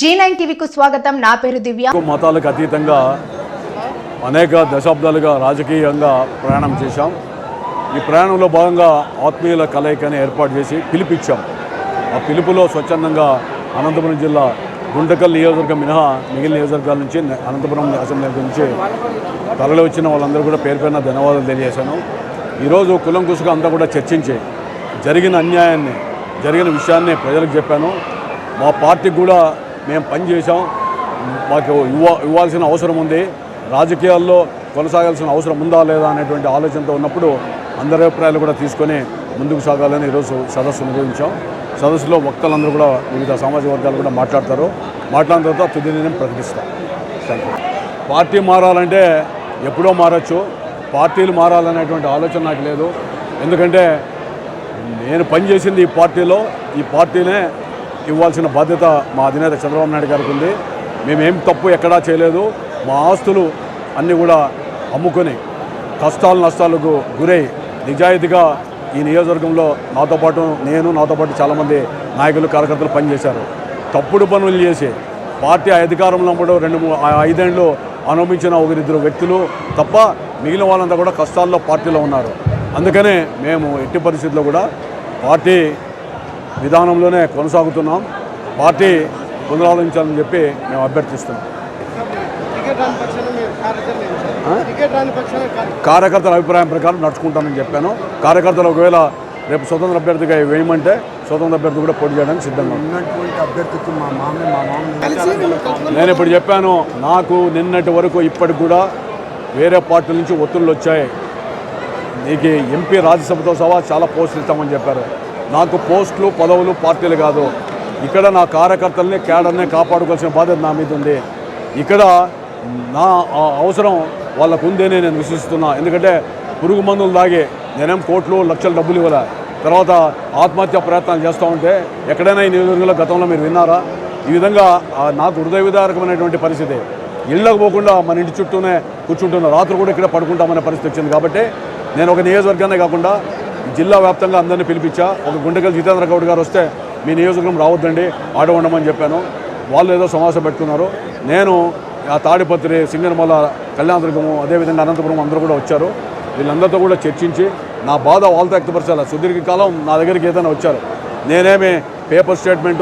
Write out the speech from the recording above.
G nine టీవీకు స్వాగతం. నా పేరు దివ్య. మతాలకు అతీతంగా అనేక దశాబ్దాలుగా రాజకీయంగా ప్రయాణం చేశాం. ఈ ప్రయాణంలో భాగంగా ఆత్మీయుల కలయికని ఏర్పాటు చేసి పిలిపించాం ఆ పిలుపులో స్వచ్ఛందంగా అనంతపురం జిల్లా గుంటకల్ నియోజకవర్గం మినహా మిగిలిన నియోజకవర్గాల నుంచి అనంతపురం అసెంబ్లీ నుంచి తరలి వచ్చిన వాళ్ళందరూ కూడా పేరు పేరున ధన్యవాదాలు తెలియజేశాను. ఈరోజు కులం కుసుగా అంతా కూడా చర్చించి జరిగిన అన్యాయాన్ని జరిగిన విషయాన్ని ప్రజలకు చెప్పాను. మా పార్టీకి కూడా మేము పనిచేసాం మాకు ఇవ్వ ఇవ్వాల్సిన అవసరం ఉంది. రాజకీయాల్లో కొనసాగాల్సిన అవసరం ఉందా లేదా అనేటువంటి ఆలోచనతో ఉన్నప్పుడు అందరి అభిప్రాయాలు కూడా తీసుకొని ముందుకు సాగాలని ఈరోజు సదస్సు నిర్వహించాం సదస్సులో వక్తలందరూ కూడా వివిధ సామాజిక వర్గాలు కూడా మాట్లాడతారు. మాట్లాడిన తర్వాత తుది నిర్ణయం ప్రకటిస్తాం. థ్యాంక్ యూ పార్టీ మారాలంటే ఎప్పుడో మారచ్చు. పార్టీలు మారాలనేటువంటి ఆలోచన నాకు లేదు. ఎందుకంటే నేను పనిచేసింది ఈ పార్టీలో. ఈ పార్టీనే ఇవ్వాల్సిన బాధ్యత మా అధినేత చంద్రబాబు నాయుడు గారికి ఉంది. మేమేం తప్పు ఎక్కడా చేయలేదు. మా ఆస్తులు అన్నీ కూడా అమ్ముకొని కష్టాలు నష్టాలకు గురై నిజాయితీగా ఈ నియోజకవర్గంలో నాతో పాటు నేను నాతో పాటు చాలామంది నాయకులు కార్యకర్తలు పనిచేశారు. తప్పుడు పనులు చేసి పార్టీ అధికారంలో ఉన్నప్పుడు రెండు మూడు ఐదేళ్ళు అనుభవించిన ఒకరిద్దరు వ్యక్తులు తప్ప మిగిలిన వాళ్ళంతా కూడా కష్టాల్లో పార్టీలో ఉన్నారు. అందుకనే మేము ఎట్టి పరిస్థితుల్లో కూడా పార్టీ విధానంలోనే కొనసాగుతున్నాం. పార్టీ పునరాలోచించాలని చెప్పి మేము అభ్యర్థిస్తున్నాం. కార్యకర్తల అభిప్రాయం ప్రకారం నడుచుకుంటానని చెప్పాను. కార్యకర్తలు ఒకవేళ రేపు స్వతంత్ర అభ్యర్థిగా వేయమంటే స్వతంత్ర అభ్యర్థి కూడా పోటీ చేయడానికి సిద్ధంగా. నేను ఇప్పుడు చెప్పాను నాకు నిన్నటి వరకు ఇప్పటికి కూడా వేరే పార్టీల నుంచి ఒత్తిళ్ళు వచ్చాయి. నీకు ఎంపీ రాజ్యసభతో సహా చాలా పోస్టులు ఇస్తామని చెప్పారు. నాకు పోస్టులు పదవులు పార్టీలు కాదు. ఇక్కడ నా కార్యకర్తల్ని క్యాడర్ని కాపాడుకోవాల్సిన బాధ్యత నా మీద ఉంది. ఇక్కడ నా ఆ అవసరం వాళ్ళకు ఉందేనే నేను విశ్వసిస్తున్నా. ఎందుకంటే పురుగు మందులు తాగి నేనేం కోట్లు లక్షల డబ్బులు ఇవ్వలే. తర్వాత ఆత్మహత్య ప్రయత్నాలు చేస్తూ ఉంటే ఎక్కడైనా ఈ నియోజకవర్గంలో గతంలో మీరు విన్నారా? ఈ విధంగా నాకు హృదయ విదారకమైనటువంటి పరిస్థితి. ఇళ్ళకు పోకుండా మన ఇంటి చుట్టూనే కూర్చుంటున్న రాత్రి కూడా ఇక్కడ పడుకుంటామనే పరిస్థితి వచ్చింది. కాబట్టి నేను ఒక నియోజకవర్గానే కాకుండా జిల్లా వ్యాప్తంగా అందరినీ పిలిపించా. ఒక గుండెకల్ జితేంద్ర గౌడ్ గారు వస్తే మీ నియోజకవర్గం రావద్దండి ఆడ ఉండమని చెప్పాను. వాళ్ళు ఏదో సమావేశం పెట్టుకున్నారు. నేను ఆ తాడిపత్రి సింగనమల కళ్యాణదుర్గము అదేవిధంగా అనంతపురం అందరూ కూడా వచ్చారు. వీళ్ళందరితో కూడా చర్చించి నా బాధ వాళ్ళతో వ్యక్తపరచాలి? సుదీర్ఘకాలం నా దగ్గరికి ఏదైనా వచ్చారు. నేనేమి పేపర్ స్టేట్మెంట్